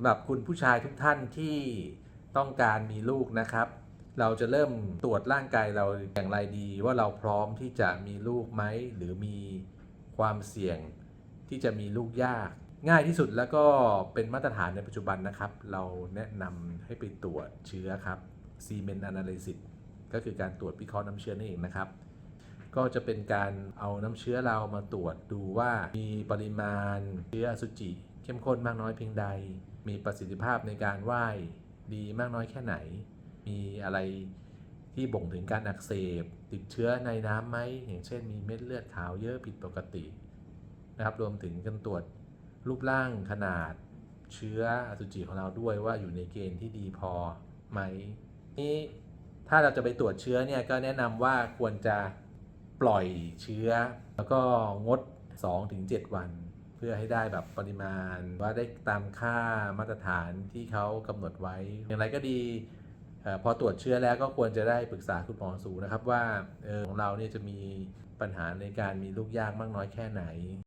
ำหรับคุณผู้ชายทุกท่านที่ต้องการมีลูกนะครับ เราจะเริ่มตรวจร่างกายเราอย่างไรดี ว่าเราพร้อมที่จะมีลูกไหม หรือมีความเสี่ยงที่จะมีลูกยาก ง่ายที่สุดแล้วก็เป็นมาตรฐานในปัจจุบันนะครับ เราแนะนำให้ไปตรวจเชื้อครับ Semen Analysis ก็คือการตรวจวิเคราะห์น้ำเชื้อนั่นเองนะครับ ก็จะเป็นการเอาน้ำเชื้อเรามาตรวจดูว่ามีปริมาณเชื้ออสุจิ เข้มข้นมากน้อยเพียงใด มีประสิทธิภาพในการว่ายดีมากน้อยแค่ไหน มีอะไรที่บ่งถึงการอักเสบ ติดเชื้อในน้ำไหมอย่างเช่นมีเม็ดเลือดขาวเยอะผิดปกตินะครับรวมถึงการตรวจรูปร่างขนาดเชื้ออสุจิของเราด้วยว่าอยู่ในเกณฑ์ที่ดีพอไหมนี่ถ้าเราจะไปตรวจเชื้อเนี่ยก็แนะนำว่าควรจะปล่อยเชื้อ แล้วก็งด 2-7 วัน พื่อให้ได้แบบปริมาณว่าได้ตามค่ามาตรฐานที่เขากำหนดไว้ อย่างไรก็ดีออพอตรวจเชื้อแล้วก็ควรจะได้ปรึกษาคุณหมอสูนะครับว่าออของเราเนี่ยจะมีปัญหาในการมีลูกยากมากน้อยแค่ไหน